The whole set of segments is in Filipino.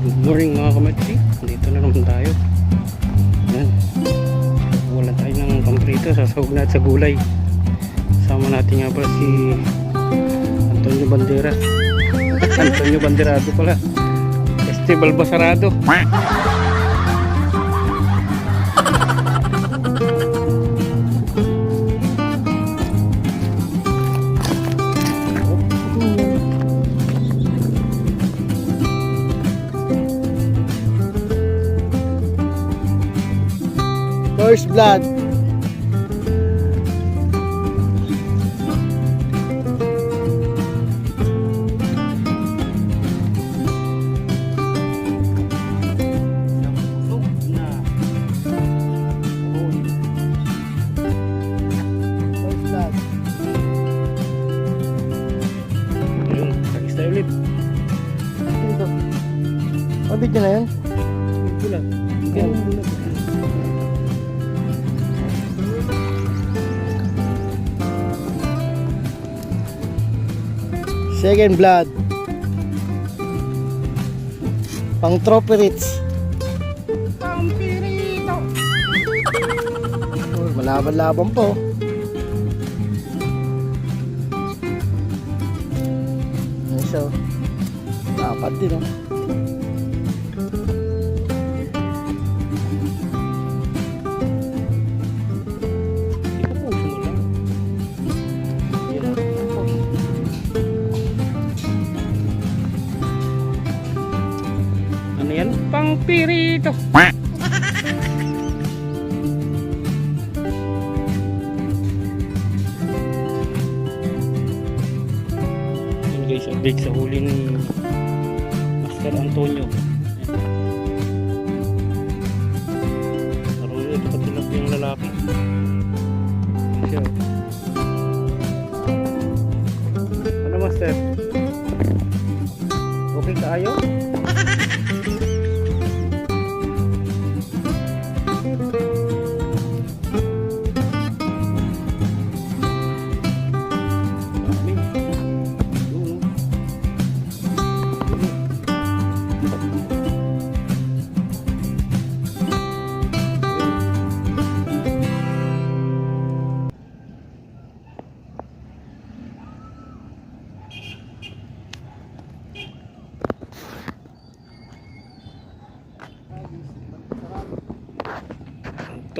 Good morning mga kamatsi. Dito na naman tayo. Yan. Wala tayo ng pamprito. Sasawag natin sa gulay. Sama natin nga pa si Antonio Bandera. Antonio Banderado pala. Festival Basarado. First blood. Oh, video na yun? Ito lang. Ganun muna. Second blood. Pang trophy rich. Pampirito! Oh, malaban-laban po. Nice oh. Dapat din oh. Pangpirito! Yun guys, update sa huli ni Master Antonio. Naroon ito patilap yung lalaki. Siya.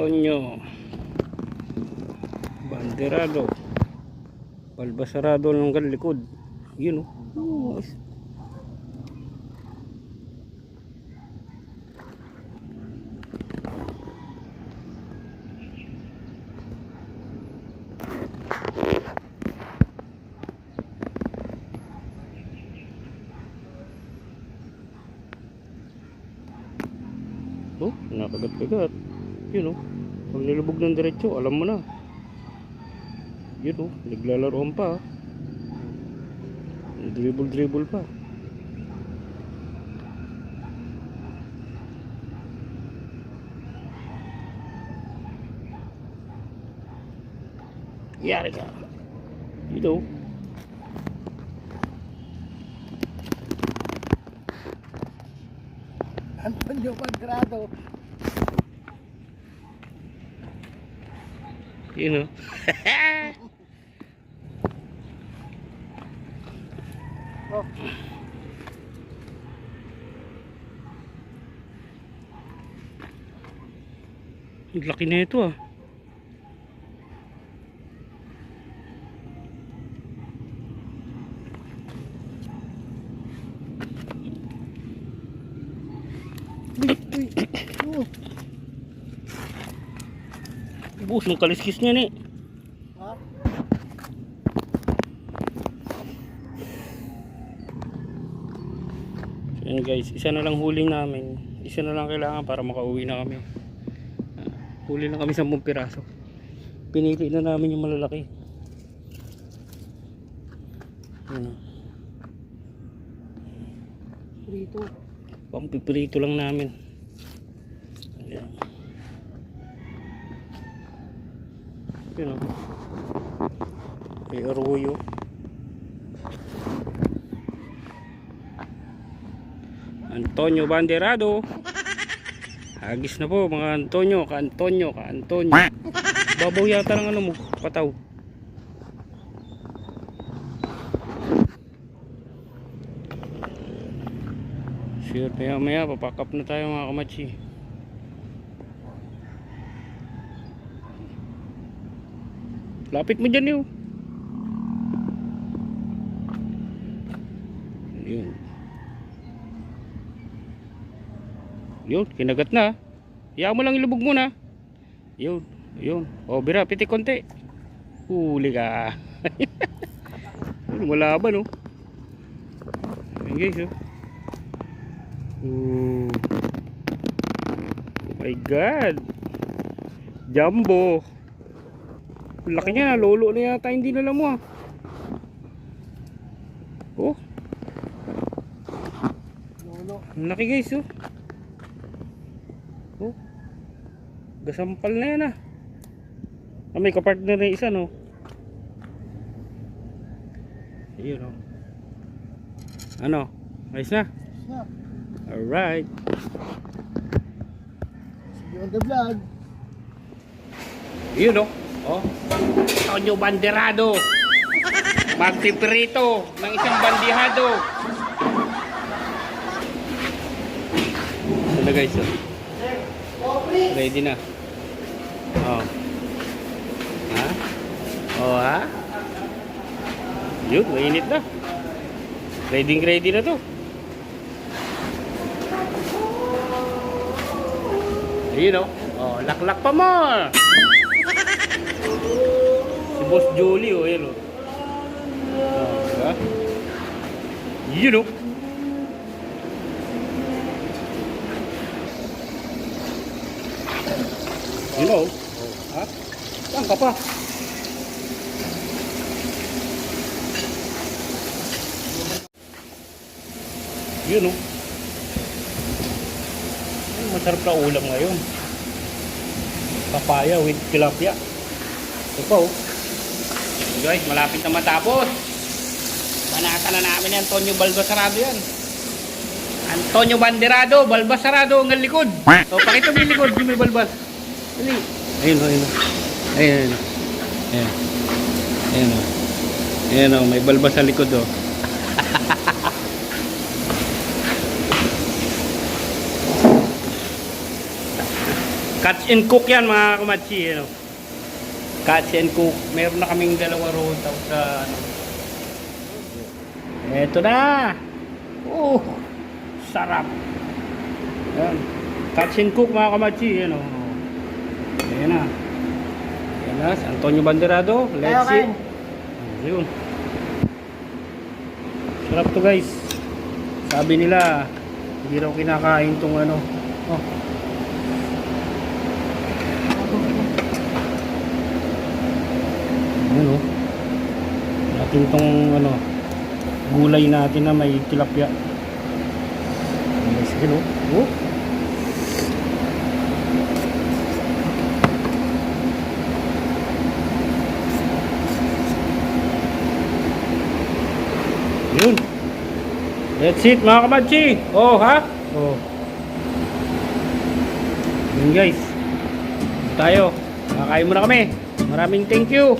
Antonio Banderado. Balbasarado ng likod. Yun oh. Oh Oh, nakagat-kagat. Yun oh. Pag nilubog ng diretso, alam mo na. Yun oh, naglalaroan pa. ah. Dribble-dribble pa. Yari ka. Yun oh. Antonio Pangrado. Yun oh. Oh. Ang laki na ito ah. Uy, uy. Bus, ng kaliskis niya ni. Ha? So, yun guys, isa na lang huling namin. Isa na lang kailangan para makauwi na kami. Huli lang kami 10 piraso. Pinili na namin yung malalaki. Ano, Prito. pampipirito lang namin. Ayan. Yun o. May arroyo. Antonio Banderado. Hagis na po mga Antonio, ka Antonio, ka Antonio. Babaw yata ng ano mo, pataw. Sure, maya maya, papakap na tayo mga kamachi. Lapit mo dyan yun. Yun. Yun, kinagat na. Iyaw mo lang ilubog muna. Yun, yun. O, bira, piti konti. Huli ka. Wala ba, no? Ayun guys, oh. Ooh. Oh my God. Jumbo. Laki niya, lolo na yata hindi nila mo ah. Oh, Lolo. laki guys oh. Oh. Gasampal na yan ah. Ah, may kapartner na isa no. Ayun oh. Ano? Ayos na? Snap. Alright. Sige on the vlog. Yun oh. Oh. Tonyo Banderado. Magpiprito ng isang bandihado. Ito na guys. Oh. Ready na. Oh. Ha? Oh ha? Yun, mainit na. Ready ready na to. Ayun oh. Oh, laklak pa mo. Boss Julie oh, ayun oh. Oh, diba? Yun oh. Yun oh. Ha? Saan ka pa? Yun oh. Masarap na ulam ngayon. Papaya with tilapia. Ito oh. Guys, malapit na matapos. Banatan na namin ni Antonio Balbasarado yan. Antonio Banderado, Balbasarado ang likod. O, pakita mo yung likod, yung may balbas. Dali. Ayun o, ayun o. Ayun, ayun. Ayun. Ayun o. Ayun o, may balbas sa likod o. Catch and cook yan mga kumatsi. Ano? Catch and cook. Meron na kaming dalawa roon tapos sa ano. Eto na. Oh, sarap. Yan. Catch and cook mga kamatsi. Yan o. Ayan na. Ayan na. Antonio Banderado. Let's eat. Yun. Sarap to guys. Sabi nila, hindi raw kinakain tong ano. Oh. Ayan o. Natin tong ano, gulay natin na may tilapia. Sige no. Oh. Yun. That's it mga kamadji. Oh ha? Oh. Yun guys. Tayo. Kakain muna kami. Maraming thank you.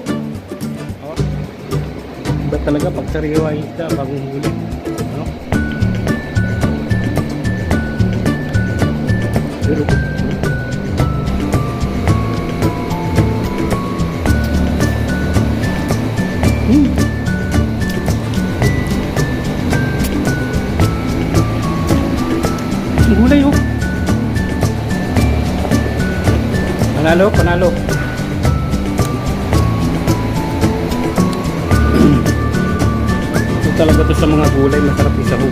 Iba talaga pag sariwa yung isda huli. Ano? Pero, Hmm. Gulay oh. Panalo, panalo. Talaga to sa mga gulay, masarap isahog.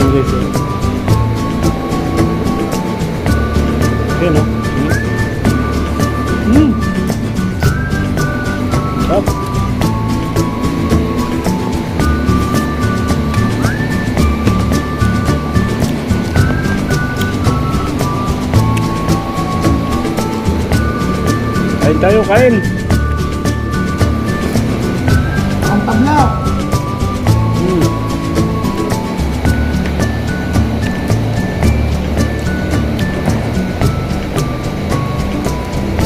Ayan guys, oh. Ayan oh. Mm. Sarap. Kain tayo, kain. Ang tabla.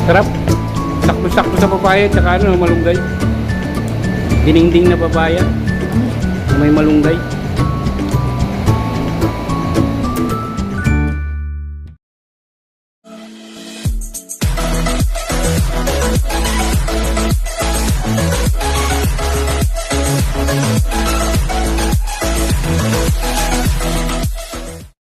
Sarap. Sakto-sakto sa papaya tsaka ano, malunggay. Diningding na papaya. May malunggay.